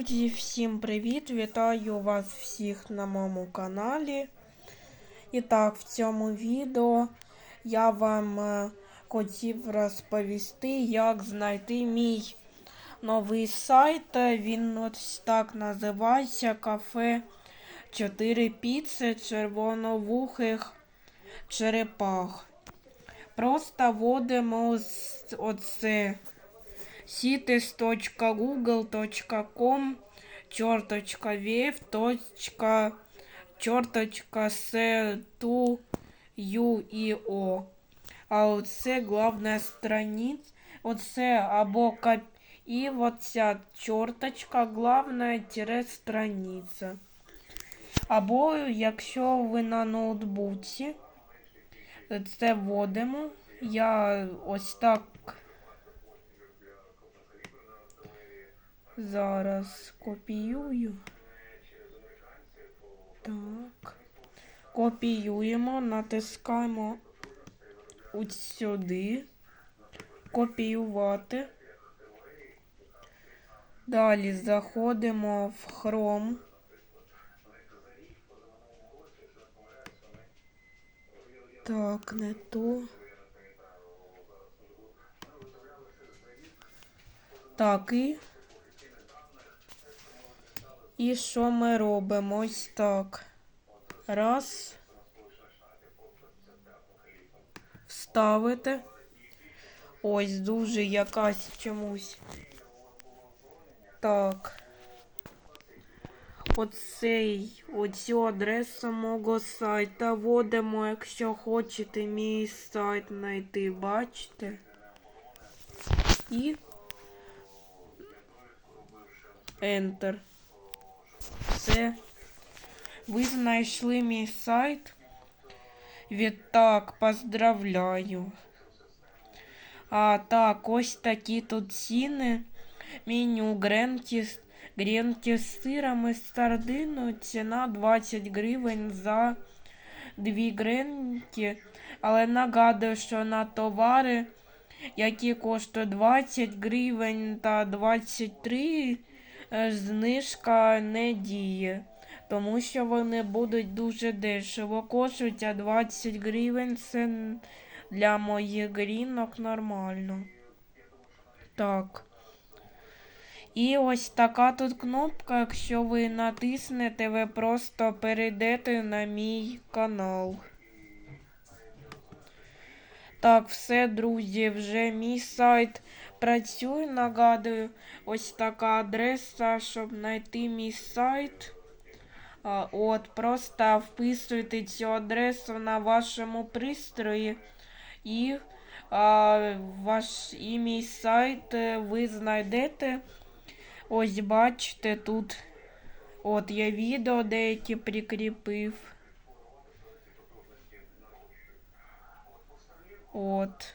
Друзі, всім привіт! Вітаю вас всіх на моєму каналі. І так, в цьому відео я вам е, хотів розповісти, як знайти мій новий сайт. Він ось так називається Кафе 4 піци червоновухих черепах. Просто вводимо оце cities.google.com черточка вев точка черточка с ту ю і о. А оце главна страниця. Оце або кап... І оця чорточка главна тире страниця. Або якщо ви на ноутбуці, це вводимо. Я ось так Зараз копіюю. Так. Копіюємо, натискаємо от сюди. Копіювати. Далі заходимо в Chrome. Так, не то. Так, і і що ми робимо? Ось так. Раз. Вставити. Ось дуже якась чомусь. Так. Оцей, оцю адресу мого сайта вводимо, якщо хочете мій сайт знайти, бачите? І Enter. Все. Ви знайшли мій сайт. Відтак, поздравляю. А так, ось такі тут ціни. Меню гренки, гренки з сиром і сардину. Ціна 20 гривень за дві гренки. Але нагадую, що на товари, які коштують 20 гривень та 23 Е, знижка не діє, тому що вони будуть дуже дешево коштують, а 20 гривень це для моїх грінок нормально. Так. І ось така тут кнопка, якщо ви натиснете, ви просто перейдете на мій канал. Так, все, друзі, вже мій сайт працює, нагадую, ось така адреса, щоб знайти мій сайт. От, Просто вписуйте цю адресу на вашому пристрої і а, ваш і мій сайт е, ви знайдете. Ось бачите, тут от я відео деякі прикріпив. От.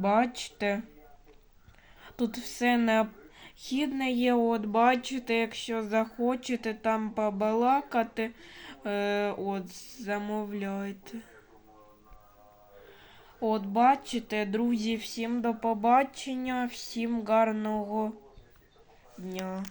Бачите? Тут все необхідне є. От, бачите, якщо захочете там побалакати, е, от, замовляйте. От, бачите, друзі, всім до побачення, всім гарного дня.